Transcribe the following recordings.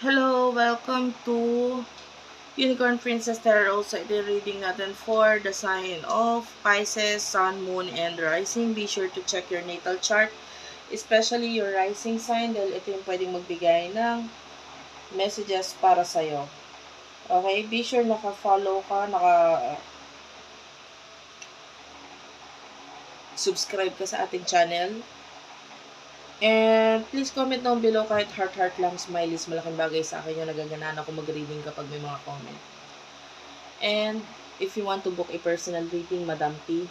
Hello, welcome to Unicorn Princess Tarot. So, ito reading natin for the sign of Pisces, Sun, Moon, and Rising. Be sure to check your natal chart, especially your rising sign dahil ito yung pwedeng magbigay ng messages para sa'yo. Okay, be sure naka-follow ka, naka subscribe ka sa ating channel And please comment down below kahit heart-heart lang, smileys, malaking bagay sa akin yung nagaganaan ako mag-reading kapag may mga comment. And if you want to book a personal reading, Madam P,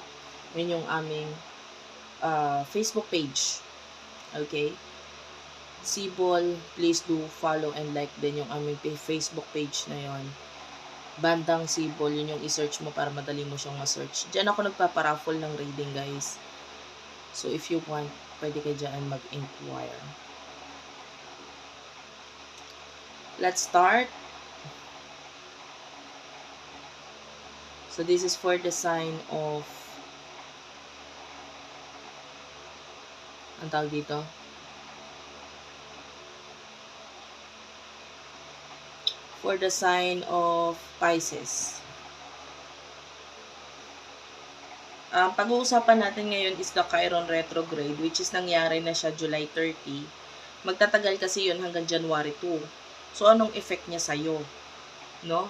yun yung aming uh, Facebook page. Okay? Sibol, please do follow and like din yung aming Facebook page na yon. Bandang Sibol, yun yung i-search mo para madali mo siyang ma-search. Diyan ako nagpaparaffle ng reading, guys. So, if you want, pwede ka dyan mag-inquire. Let's start. So, this is for the sign of ang tawag dito? For the sign of Pisces. Ang um, pag-uusapan natin ngayon is the Chiron retrograde which is nangyari na siya July 30. Magtatagal kasi yun hanggang January 2. So, anong effect niya sa'yo? No?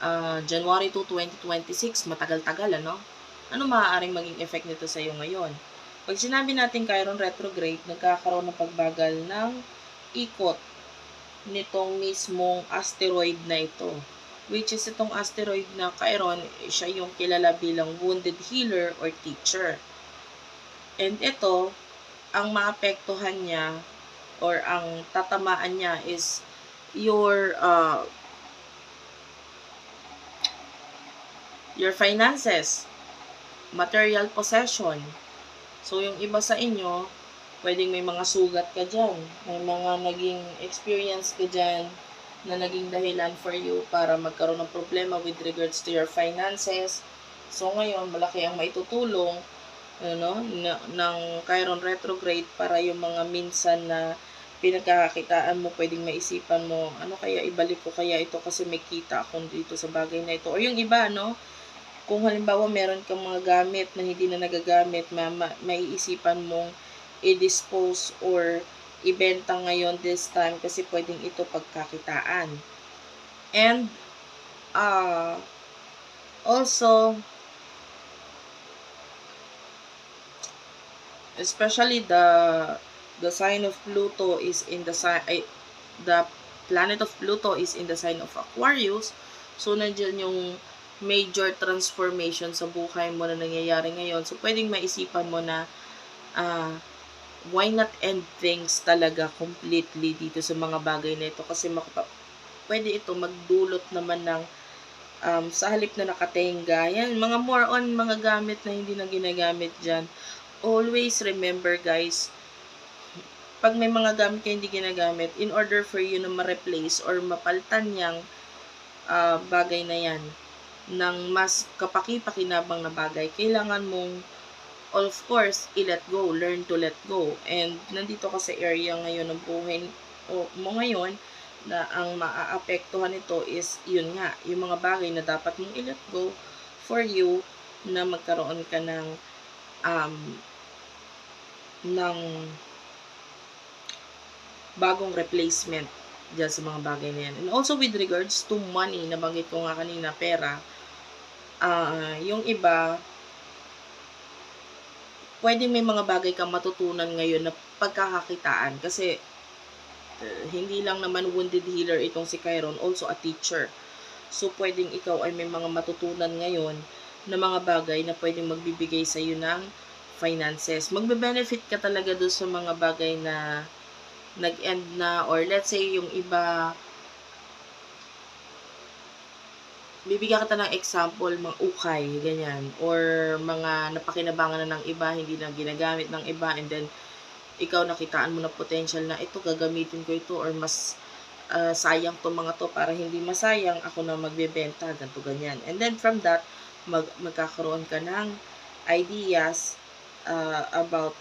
Uh, January 2, 2026, matagal-tagal, ano? Ano maaaring maging effect nito sa'yo ngayon? Pag sinabi natin Chiron retrograde, nagkakaroon ng pagbagal ng ikot nitong mismong asteroid na ito which is itong asteroid na Chiron, siya yung kilala bilang wounded healer or teacher. And ito, ang maapektuhan niya or ang tatamaan niya is your uh, your finances, material possession. So, yung iba sa inyo, pwedeng may mga sugat ka dyan. May mga naging experience ka dyan na naging dahilan for you para magkaroon ng problema with regards to your finances. So ngayon, malaki ang maitutulong ano, ng Chiron retrograde para yung mga minsan na pinagkakakitaan mo, pwedeng maisipan mo, ano kaya ibalik ko kaya ito kasi may kita akong dito sa bagay na ito. O yung iba, no? Kung halimbawa meron kang mga gamit na hindi na nagagamit, ma, ma, maiisipan mong i-dispose or ibenta ngayon this time kasi pwedeng ito pagkakitaan. And, uh, also, especially the the sign of Pluto is in the sign the planet of Pluto is in the sign of Aquarius so nandiyan yung major transformation sa buhay mo na nangyayari ngayon so pwedeng maisipan mo na uh, why not end things talaga completely dito sa mga bagay na ito kasi makapa, pwede ito magdulot naman ng um, sa halip na nakatenga. Yan, mga more on mga gamit na hindi na ginagamit dyan. Always remember guys, pag may mga gamit ka hindi ginagamit, in order for you na ma-replace or mapaltan yang uh, bagay na yan ng mas kapaki-pakinabang na bagay, kailangan mong of course, i-let go, learn to let go. And nandito ka sa area ngayon ng buhay mo ngayon na ang maaapektuhan nito is yun nga, yung mga bagay na dapat mong i-let go for you na magkaroon ka ng um, ng bagong replacement dyan sa mga bagay na yan. And also with regards to money, nabanggit ko nga kanina, pera, uh, yung iba, pwedeng may mga bagay kang matutunan ngayon na pagkakakitaan kasi uh, hindi lang naman wounded healer itong si Chiron, also a teacher. So, pwedeng ikaw ay may mga matutunan ngayon na mga bagay na pwedeng magbibigay sa iyo ng finances. Magbe-benefit ka talaga doon sa mga bagay na nag-end na or let's say yung iba bibigyan kita ng example, mga ukay, ganyan, or mga napakinabangan na ng iba, hindi na ginagamit ng iba, and then, ikaw nakitaan mo na potential na ito, gagamitin ko ito, or mas uh, sayang to mga to, para hindi masayang, ako na magbebenta, ganito, ganyan. And then, from that, mag magkakaroon ka ng ideas uh, about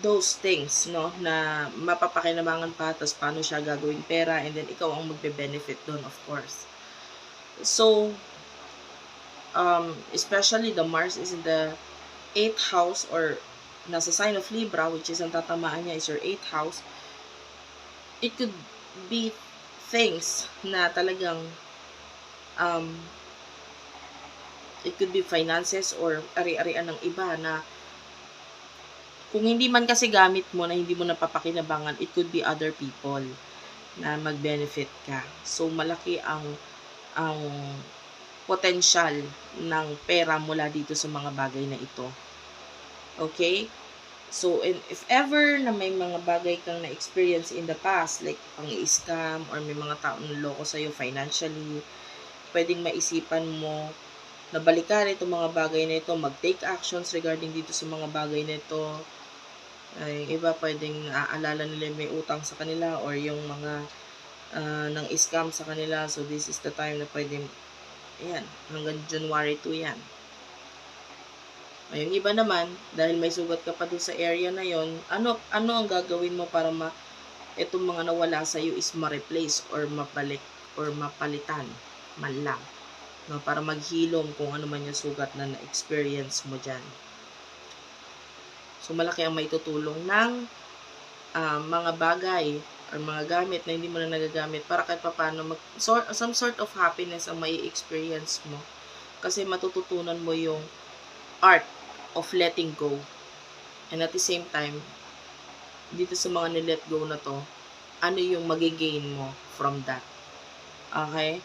those things, no, na mapapakinabangan pa, tapos paano siya gagawing pera, and then ikaw ang magbe-benefit doon, of course. So, um, especially the Mars is in the 8th house or nasa sign of Libra, which is ang tatamaan niya is your 8th house, it could be things na talagang um, it could be finances or ari-arian ng iba na kung hindi man kasi gamit mo na hindi mo napapakinabangan, it could be other people na mag-benefit ka. So, malaki ang ang potential ng pera mula dito sa mga bagay na ito. Okay? So, and if ever na may mga bagay kang na-experience in the past, like pang-scam or may mga taong niloko sa'yo financially, pwedeng maisipan mo na balikan itong mga bagay na ito, mag-take actions regarding dito sa mga bagay na ito. Ay, iba pwedeng naaalala nila may utang sa kanila or yung mga uh, nang scam sa kanila. So, this is the time na pwedeng, ayan, hanggang January 2 yan. Ay, yung iba naman, dahil may sugat ka pa dun sa area na yon ano, ano ang gagawin mo para ma, itong mga nawala sa iyo is ma-replace or mabalik or mapalitan man lang. No, para maghilom kung ano man yung sugat na na-experience mo dyan. So, malaki ang maitutulong ng uh, mga bagay or mga gamit na hindi mo na nagagamit para kahit paano mag, sort, some sort of happiness ang may experience mo. Kasi matututunan mo yung art of letting go. And at the same time, dito sa mga nilet go na to, ano yung magigain mo from that. Okay?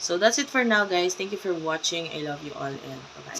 So, that's it for now, guys. Thank you for watching. I love you all and bye-bye.